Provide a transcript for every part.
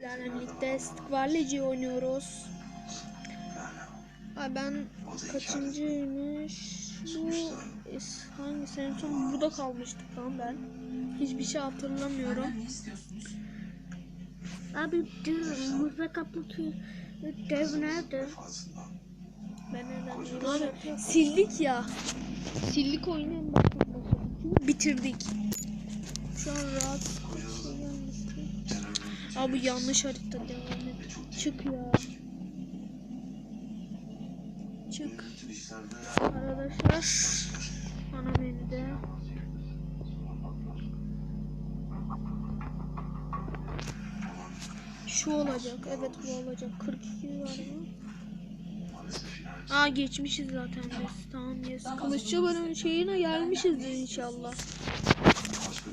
Sizlerle birlikte Stikvarlıcı oynuyoruz. Ay ben kaçıncıymış? Bu hangisi en son burada kalmıştık lan ben. Hiçbir şey hatırlamıyorum. Abi dur mızrak kaplatıyor. Dev nerede? Ben nereden biliyorum? Sildik ya. Sildik oyunu bitirdik. Şu an rahat şey. Abi yanlış harita devam et. Çık ya. Çık. Arkadaşlar. Ana menüde. Şu olacak. Evet bu olacak. 42 var mı? Aa geçmişiz zaten biz. Tamam yes. Kılıççı bölüm şeyine gelmişizdir inşallah.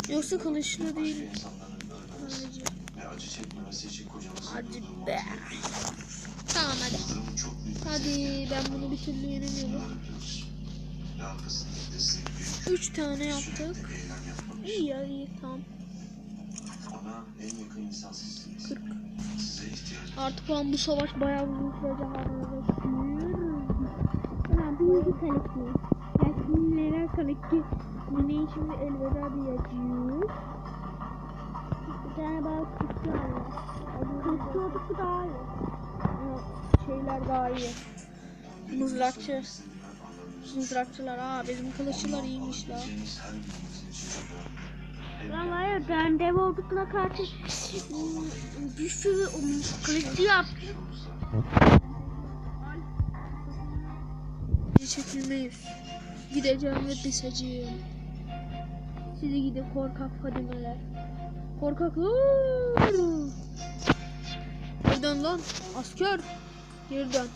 Yoksa kılıçlı değil. Hadi be. Tamam hadi. Hadi ben bunu bir türlü yenemiyorum. Üç tane yaptık. İyi ya iyi tamam. Bana en yakın insan sizsiniz. 40. Size ihtiyacım Artık ben bu savaş bayağı uzun sürecek arkadaşlar. Ulan bu iki kalıklı. Ya şimdi neler kalıklı? Mine'yi şimdi elveda diyeceğiz. Şeyler daha iyi. Mızrakçı. Mızrakçılar. Aa bizim kılıççılar iyiymiş la. Var ya ben dev olduklarına karşı bir sürü kılıçlı yaptım. Çekilmeyiz. Gideceğim ve düşeceğim. Sizi gidin korkak fadimeler. Korkaklar. Geri dön lan asker. Geri dön.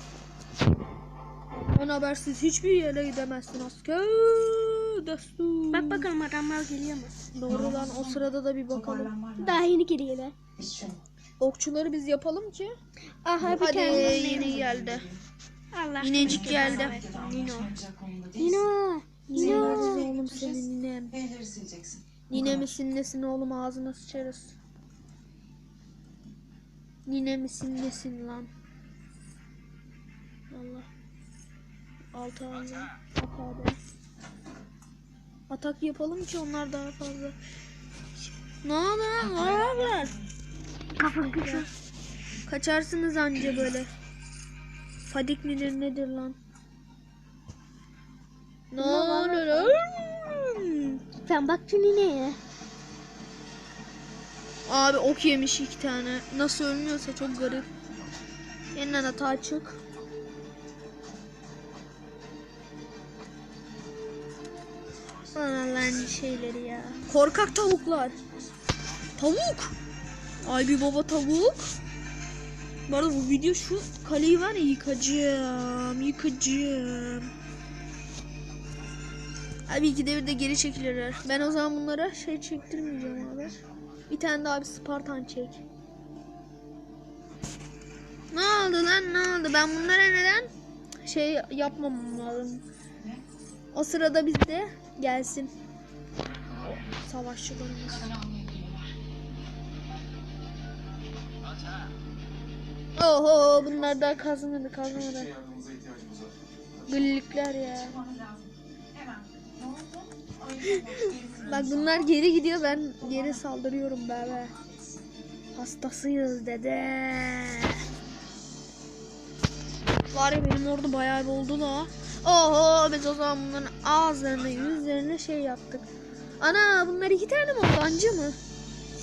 Ben habersiz hiçbir yere gidemezsin asker. Destur. Bak bakalım adamlar geliyor mu? Doğru lan o sırada da bir bakalım. Daha yeni geliyorlar. Okçuları biz yapalım ki. Aha bir Hadi tane yeni geldi. Allah Yinecik geldi. Nino. Nino. Nino. Oğlum senin ninem? Nine misin nesin oğlum ağzına sıçarız. Nine misin nesin lan? Allah. Altı aldı. Atak Atak yapalım ki onlar daha fazla. Ne oldu lan? Ne haber? Kafa kısa. Kaçarsınız anca böyle. Fadik midir nedir lan? Ne oluyor lan? Sen bak nineye. Abi ok yemiş iki tane. Nasıl ölmüyorsa çok garip. Yeniden hata açık. Allah'ın şeyleri ya. Korkak tavuklar. Tavuk. Ay bir baba tavuk. Bu arada bu video şu kaleyi var ya yıkacağım. Yıkacağım. Abi ikide bir de geri çekilirler. Ben o zaman bunlara şey çektirmeyeceğim abi. Bir tane daha bir Spartan çek. Ne oldu lan ne oldu? Ben bunlara neden şey yapmamam lazım. O sırada bizde gelsin. Savaşçılarımız. Oho bunlar daha ihtiyacımız var. Güllikler ya. Bak bunlar geri gidiyor ben geri saldırıyorum bebe. Hastasıyız dede. Var ya benim orada bayağı oldu la. Oho biz o zaman bunların ağızlarına yüzlerine şey yaptık. Ana bunlar iki tane mi oldu anca mı?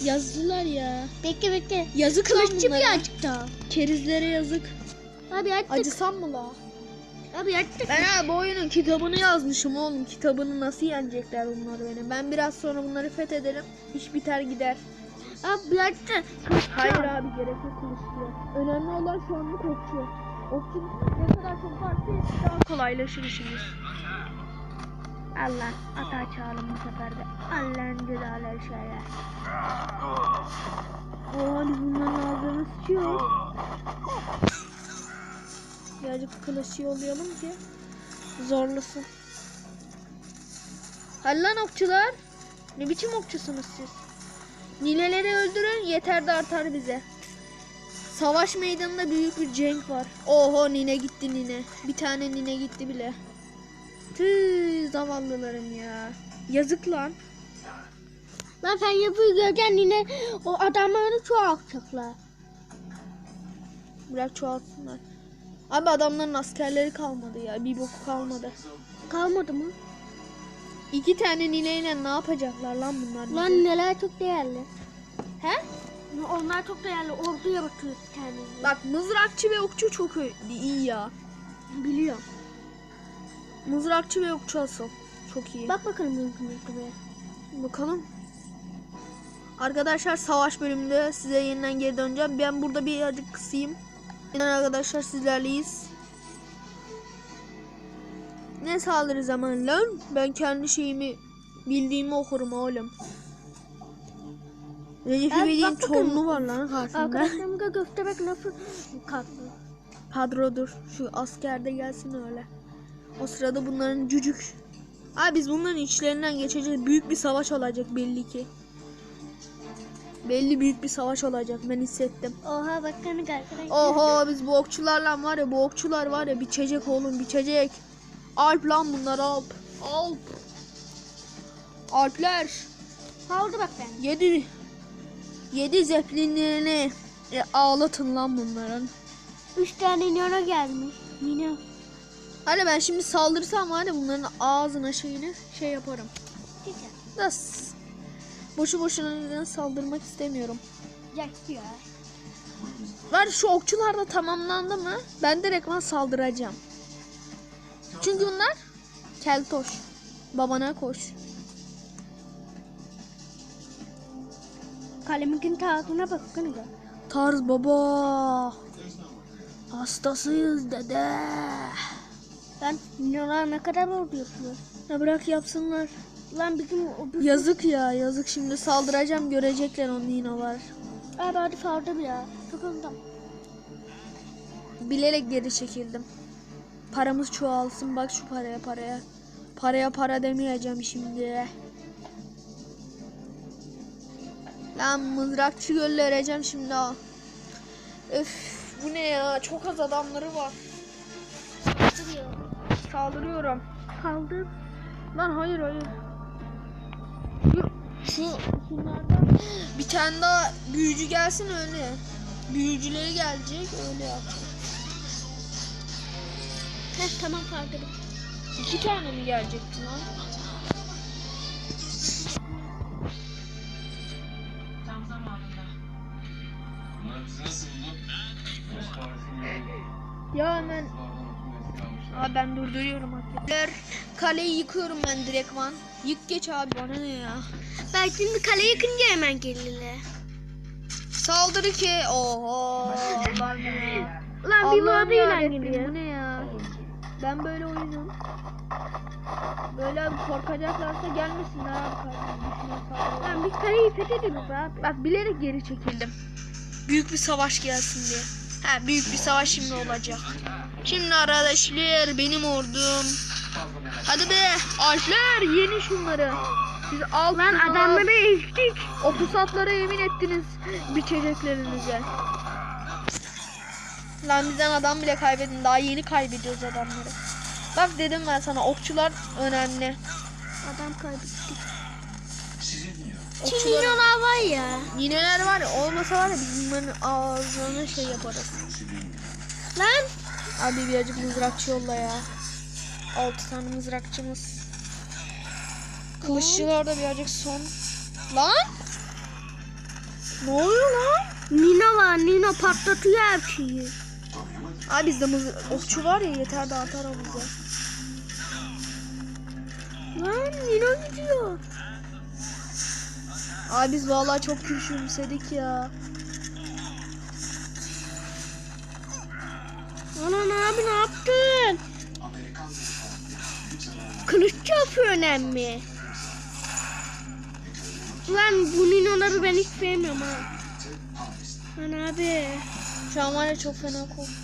Yazdılar ya. Bekle bekle. Yazık lan Kılıççı bunlara. bir açık daha. Kerizlere yazık. Abi açtık. Acısam mı la? Abi açtık. Ben ha bu oyunun kitabını yazmışım oğlum. Kitabını nasıl yenecekler bunlar beni. Ben biraz sonra bunları fethederim. İş biter gider. Abi açtık. Hayır abi gerek yok kılıçlı. Önemli olan şu anlık okçu. Okçu ne kadar çok varsa daha kolaylaşır işimiz. Allah ata çağırın bu sefer de. Allah'ın cezaları şeyler. O hadi bunların ağzını sıçıyor. Birazcık kılıçlı yollayalım ki zorlasın. Hadi okçular. Ne biçim okçusunuz siz? Nileleri öldürün yeter de artar bize. Savaş meydanında büyük bir cenk var. Oho nine gitti nine. Bir tane nine gitti bile. Tüh zavallılarım ya. Yazık lan. Lan sen yapıyı göreceksin yine o adamları çoğaltacaklar. Bırak çoğaltsınlar. Abi adamların askerleri kalmadı ya. Bir boku kalmadı. Kalmadı mı? İki tane nineyle ne yapacaklar lan bunlar? Lan neler çok değerli. He? Onlar çok değerli. Orduya bakıyor bir tane. Bak mızrakçı ve okçu çok iyi ya. Biliyorum. Mızrakçı ve okçu asıl. Çok iyi. Bak bakalım be. Bakalım. Arkadaşlar savaş bölümünde size yeniden geri döneceğim. Ben burada birazcık kısayım. Yeniden arkadaşlar sizlerleyiz. Ne saldırı zaman lan? Ben kendi şeyimi bildiğimi okurum oğlum. Recep Evet, İvedik'in torunu var lan karşımda. Arkadaşlarımıza göstermek nasıl kalktı. Kadrodur. Şu asker de gelsin öyle. O sırada bunların cücük. Abi biz bunların içlerinden geçeceğiz. Büyük bir savaş olacak belli ki. Belli büyük bir savaş olacak. Ben hissettim. Oha bakın arkadaşlar. Oho biz bu okçularla var ya bu okçular var ya biçecek oğlum biçecek. Alp lan bunlar Alp. Alp. Alpler. Kaldı bak ben. Yedi. Yedi zeplinlerini e, ağlatın lan bunların. Üç tane Nino gelmiş. Nino. Hadi ben şimdi saldırsam ya bunların ağzına şeyini şey yaparım. Güzel. Das. Boşu boşuna neden saldırmak istemiyorum. Yaktı ya. Var şu okçular da tamamlandı mı? Ben direktman saldıracağım. Çünkü bunlar keltoş. Babana koş. Kalemin tarzına bakın ya. Tarz baba. Hastasıyız dede. Lan Nino'lar ne kadar oldu yapıyor. Ya bırak yapsınlar. Lan bizim o bir... Yazık ya yazık şimdi saldıracağım görecekler onu yine var. Abi hadi sardım ya. Ondan. Bilerek geri çekildim. Paramız çoğalsın bak şu paraya paraya. Paraya para demeyeceğim şimdi. Lan mızrakçı göndereceğim şimdi ha. Öf bu ne ya çok az adamları var. Duruyor. Saldırıyorum. Kaldı. Lan hayır hayır. Şu, şunlardan bir tane daha büyücü gelsin öyle. Büyücüleri gelecek öyle yapacağım. Heh tamam sardım. İki tane mi gelecekti lan? Ya hemen. Abi ben durduruyorum hakikaten. Kaleyi yıkıyorum ben direktman. Yık geç abi bana ne ya. Ben şimdi kale yıkınca hemen gelirler. Saldırı ki. Oho. Lan bir vardıyla yarabbim, geliyor. Bu ne ya? Ben böyle oyunum. Böyle abi korkacaklarsa gelmesinler abi saldırı. Lan biz kaleyi fethederiz abi. Bak bilerek geri çekildim. Büyük bir savaş gelsin diye. Ha büyük bir savaş şimdi olacak. Şimdi arkadaşlar benim ordum. Hadi be Alpler yeni şunları. Siz alt Lan adamları ezdik. o pusatlara yemin ettiniz biçeceklerinize. Lan bizden adam bile kaybedin. Daha yeni kaybediyoruz adamları. Bak dedim ben sana okçular önemli. Adam kaybettik. Okçular Çininolar var ya. Yineler var ya olmasa var ya biz bunların ağzına şey yaparız. Lan Abi birazcık mızrakçı yolla ya. 6 tane mızrakçımız. Kılıççılar da birazcık son. Lan! Ne oluyor lan? Nino var. Nino patlatıyor her şeyi. Abi bizde mız okçu var ya yeter dağıtar o bize. Lan Nino gidiyor. Abi biz vallahi çok küçümsedik ya. Anan abi ne yaptın? Kılıççı yapıyor önemli. Lan bu Nino'ları ben hiç sevmiyorum ha. Lan abi. Şu an var ya çok fena korktum.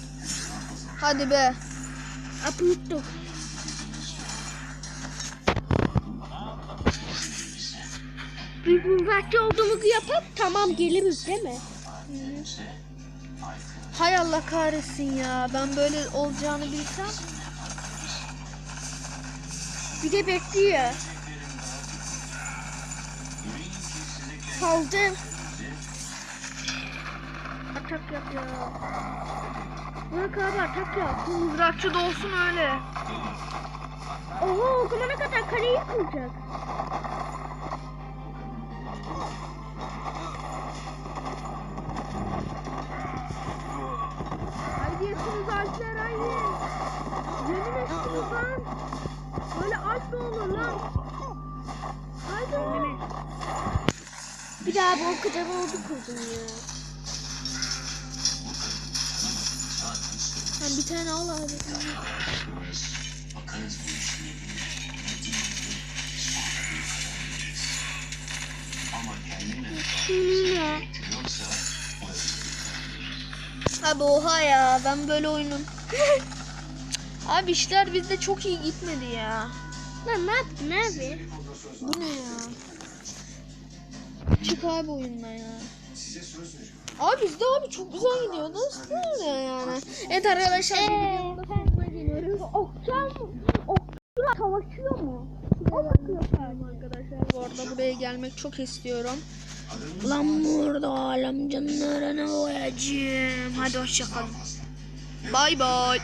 Hadi be. Aputtu. Biz mızrakçı olduğumuzu yapıp tamam geliriz değil mi? Hay Allah kahretsin ya. Ben böyle olacağını bilsem. Bir de bekliyor. Kaldı. Atak yap ya. Bırak abi atak yap. Mızrakçı da olsun öyle. Oha o zamana kadar kaleyi kıracak. Haydi yapınız alpler haydi. Yemin ettiniz lan. Böyle alp mi olur lan? Haydi. Bir daha bu kadar oldu kurdum ya. Sen bir tane al abi. Abi oha ya ben böyle oyunum. abi işler bizde çok iyi gitmedi ya. lan ne yaptın abi? Bu ne ya? Çık abi oyundan ya. Abi bizde abi çok güzel gidiyor. Nasıl oluyor yani? Evet arkadaşlar. Eee sonuna geliyoruz. okçam okçular savaşıyor mu? O bakıyor arkadaşlar bu arada buraya gelmek çok istiyorum. Lan burada alem canlarına koyacağım. Hadi hoşçakalın. Bay bay.